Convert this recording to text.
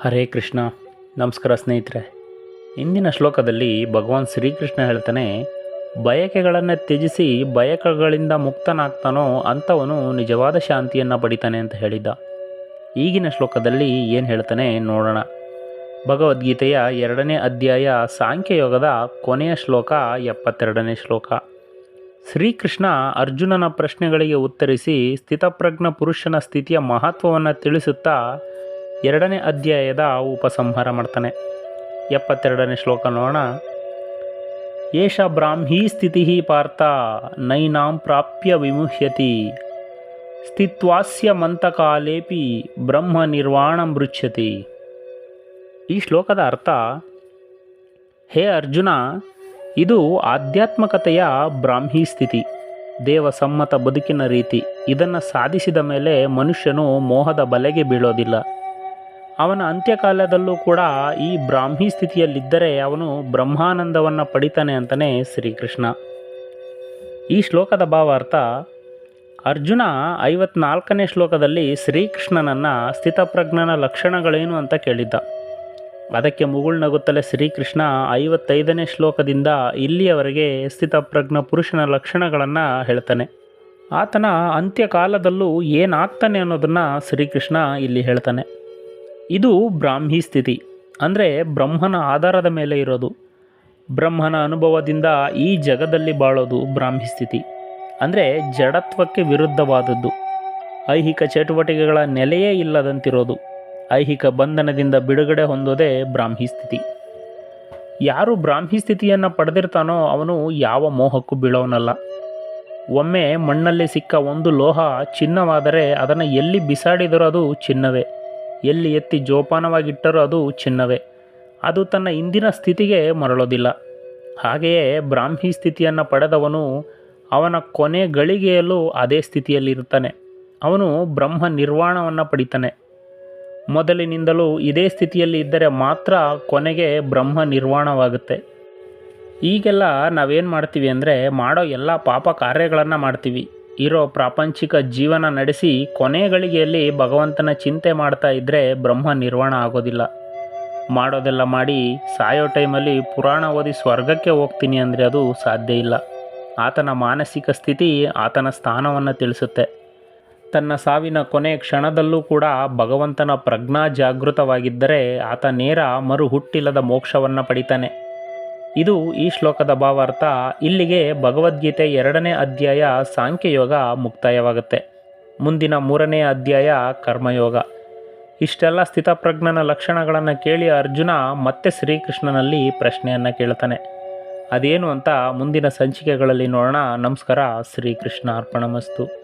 ಹರೇ ಕೃಷ್ಣ. ನಮಸ್ಕಾರ ಸ್ನೇಹಿತರೆ. ಇಂದಿನ ಶ್ಲೋಕದಲ್ಲಿ ಭಗವಾನ್ ಶ್ರೀಕೃಷ್ಣ ಹೇಳ್ತಾನೆ, ಬಯಕೆಗಳನ್ನು ತ್ಯಜಿಸಿ ಬಯಕೆಗಳಿಂದ ಮುಕ್ತನಾಗ್ತಾನೋ ಅಂಥವನು ನಿಜವಾದ ಶಾಂತಿಯನ್ನು ಪಡಿತಾನೆ ಅಂತ ಹೇಳಿದ್ದ. ಈಗಿನ ಶ್ಲೋಕದಲ್ಲಿ ಏನು ಹೇಳ್ತಾನೆ ನೋಡೋಣ. ಭಗವದ್ಗೀತೆಯ ಎರಡನೇ ಅಧ್ಯಾಯ ಸಾಂಖ್ಯಯೋಗದ ಕೊನೆಯ ಶ್ಲೋಕ, ಎಪ್ಪತ್ತೆರಡನೇ ಶ್ಲೋಕ. ಶ್ರೀಕೃಷ್ಣ ಅರ್ಜುನನ ಪ್ರಶ್ನೆಗಳಿಗೆ ಉತ್ತರಿಸಿ ಸ್ಥಿತಪ್ರಜ್ಞ ಪುರುಷನ ಸ್ಥಿತಿಯ ಮಹತ್ವವನ್ನು ತಿಳಿಸುತ್ತಾ ಎರಡನೇ ಅಧ್ಯಾಯದ ಉಪಸಂಹಾರ ಮಾಡ್ತಾನೆ. ಎಪ್ಪತ್ತೆರಡನೇ ಶ್ಲೋಕ ನೋಡೋಣ. ಏಷ ಬ್ರಾಹ್ಮೀ ಸ್ಥಿತಿ ಪಾರ್ಥ ನೈನಾಂ ಪ್ರಾಪ್ಯ ವಿಮುಹ್ಯತಿ. ಸ್ಥಿತ್ವಾಸ್ಯ ಮಂತಕಾಲೇಪಿ ಬ್ರಹ್ಮ ನಿರ್ವಾಣ ಮೃಚ್ಯತಿ ಈ ಶ್ಲೋಕದ ಅರ್ಥ, ಹೇ ಅರ್ಜುನ, ಇದು ಆಧ್ಯಾತ್ಮಕತೆಯ ಬ್ರಾಹ್ಮಿ ಸ್ಥಿತಿ ದೇವಸಮ್ಮತ ಬದುಕಿನ ರೀತಿ. ಇದನ್ನು ಸಾಧಿಸಿದ ಮೇಲೆ ಮನುಷ್ಯನು ಮೋಹದ ಬಲೆಗೆ ಬೀಳೋದಿಲ್ಲ. ಅವನ ಅಂತ್ಯಕಾಲದಲ್ಲೂ ಕೂಡ ಈ ಬ್ರಾಹ್ಮಿ ಸ್ಥಿತಿಯಲ್ಲಿದ್ದರೆ ಅವನು ಬ್ರಹ್ಮಾನಂದವನ್ನು ಪಡಿತಾನೆ ಅಂತಲೇ ಶ್ರೀಕೃಷ್ಣ. ಈ ಶ್ಲೋಕದ ಭಾವಾರ್ಥ, ಅರ್ಜುನ ಐವತ್ನಾಲ್ಕನೇ ಶ್ಲೋಕದಲ್ಲಿ ಶ್ರೀಕೃಷ್ಣನನ್ನು ಸ್ಥಿತಪ್ರಜ್ಞನ ಲಕ್ಷಣಗಳೇನು ಅಂತ ಕೇಳಿದ್ದ. ಅದಕ್ಕೆ ಮುಗುಳ್ನಗುತ್ತಲೇ ಶ್ರೀಕೃಷ್ಣ ಐವತ್ತೈದನೇ ಶ್ಲೋಕದಿಂದ ಇಲ್ಲಿಯವರೆಗೆ ಸ್ಥಿತಪ್ರಜ್ಞ ಪುರುಷನ ಲಕ್ಷಣಗಳನ್ನು ಹೇಳ್ತಾನೆ. ಆತನ ಅಂತ್ಯಕಾಲದಲ್ಲೂ ಏನಾಗ್ತಾನೆ ಅನ್ನೋದನ್ನು ಶ್ರೀಕೃಷ್ಣ ಇಲ್ಲಿ ಹೇಳ್ತಾನೆ. ಇದು ಬ್ರಾಹ್ಮಿ ಸ್ಥಿತಿ. ಅಂದರೆ ಬ್ರಹ್ಮನ ಆಧಾರದ ಮೇಲೆ ಇರೋದು. ಬ್ರಹ್ಮನ ಅನುಭವದಿಂದ ಈ ಜಗದಲ್ಲಿ ಬಾಳೋದು ಬ್ರಾಹ್ಮಿ ಸ್ಥಿತಿ. ಅಂದರೆ ಜಡತ್ವಕ್ಕೆ ವಿರುದ್ಧವಾದದ್ದು. ಐಹಿಕ ಚಟುವಟಿಕೆಗಳ ನೆಲೆಯೇ ಇಲ್ಲದಂತಿರೋದು. ಐಹಿಕ ಬಂಧನದಿಂದ ಬಿಡುಗಡೆ ಹೊಂದೋದೇ ಬ್ರಾಹ್ಮಿ ಸ್ಥಿತಿ. ಯಾರು ಬ್ರಾಹ್ಮಿ ಸ್ಥಿತಿಯನ್ನು ಪಡೆದಿರ್ತಾನೋ ಅವನು ಯಾವ ಮೋಹಕ್ಕೂ ಬೀಳೋನಲ್ಲ. ಒಮ್ಮೆ ಮಣ್ಣಲ್ಲಿ ಸಿಕ್ಕ ಒಂದು ಲೋಹ ಚಿನ್ನವಾದರೆ ಅದನ್ನು ಎಲ್ಲಿ ಬಿಸಾಡಿದರೂ ಅದು ಚಿನ್ನವೇ. ಎಲ್ಲಿ ಎತ್ತಿ ಜೋಪಾನವಾಗಿಟ್ಟರೂ ಅದು ಚಿನ್ನವೇ. ಅದು ತನ್ನ ಇಂದಿನ ಸ್ಥಿತಿಗೆ ಮರಳೋದಿಲ್ಲ. ಹಾಗೆಯೇ ಬ್ರಾಹ್ಮಿ ಸ್ಥಿತಿಯನ್ನು ಪಡೆದವನು ಅವನ ಕೊನೆ ಗಳಿಗೆಯಲ್ಲೂ ಅದೇ ಸ್ಥಿತಿಯಲ್ಲಿರುತ್ತಾನೆ. ಅವನು ಬ್ರಹ್ಮ ನಿರ್ವಾಣವನ್ನು ಪಡಿತಾನೆ. ಮೊದಲಿನಿಂದಲೂ ಇದೇ ಸ್ಥಿತಿಯಲ್ಲಿ ಇದ್ದರೆ ಮಾತ್ರ ಕೊನೆಗೆ ಬ್ರಹ್ಮ ನಿರ್ವಾಣವಾಗುತ್ತೆ. ಈಗೆಲ್ಲ ನಾವೇನು ಮಾಡ್ತೀವಿ ಅಂದರೆ ಮಾಡೋ ಎಲ್ಲ ಪಾಪ ಕಾರ್ಯಗಳನ್ನು ಮಾಡ್ತೀವಿ. ಇರೋ ಪ್ರಾಪಂಚಿಕ ಜೀವನ ನಡೆಸಿ ಕೊನೆ ಗಳಿಗೆಯಲ್ಲಿ ಭಗವಂತನ ಚಿಂತೆ ಮಾಡ್ತಾ ಇದ್ದರೆ ಬ್ರಹ್ಮ ನಿರ್ವಾಣ ಆಗೋದಿಲ್ಲ. ಮಾಡೋದೆಲ್ಲ ಮಾಡಿ ಸಾಯೋ ಟೈಮಲ್ಲಿ ಪುರಾಣ ಓದಿ ಸ್ವರ್ಗಕ್ಕೆ ಹೋಗ್ತೀನಿ ಅಂದರೆ ಅದು ಸಾಧ್ಯ ಇಲ್ಲ. ಆತನ ಮಾನಸಿಕ ಸ್ಥಿತಿ ಆತನ ಸ್ಥಾನವನ್ನು ತಿಳಿಸುತ್ತೆ. ತನ್ನ ಸಾವಿನ ಕೊನೆ ಕ್ಷಣದಲ್ಲೂ ಕೂಡ ಭಗವಂತನ ಪ್ರಜ್ಞಾ ಜಾಗೃತವಾಗಿದ್ದರೆ ಆತ ನೇರ ಮರು ಹುಟ್ಟಿಲ್ಲದ ಮೋಕ್ಷವನ್ನು ಪಡಿತಾನೆ. ಇದು ಈ ಶ್ಲೋಕದ ಭಾವಾರ್ಥ. ಇಲ್ಲಿಗೆ ಭಗವದ್ಗೀತೆ ಎರಡನೇ ಅಧ್ಯಾಯ ಸಾಂಖ್ಯಯೋಗ ಮುಕ್ತಾಯವಾಗುತ್ತೆ. ಮುಂದಿನ ಮೂರನೇ ಅಧ್ಯಾಯ ಕರ್ಮಯೋಗ. ಇಷ್ಟೆಲ್ಲ ಸ್ಥಿತಪ್ರಜ್ಞನ ಲಕ್ಷಣಗಳನ್ನು ಕೇಳಿ ಅರ್ಜುನ ಮತ್ತೆ ಶ್ರೀಕೃಷ್ಣನಲ್ಲಿ ಪ್ರಶ್ನೆಯನ್ನು ಕೇಳ್ತಾನೆ. ಅದೇನು ಅಂತ ಮುಂದಿನ ಸಂಚಿಕೆಗಳಲ್ಲಿ ನೋಡೋಣ. ನಮಸ್ಕಾರ ಶ್ರೀಕೃಷ್ಣ ಅರ್ಪಣಮಸ್ತು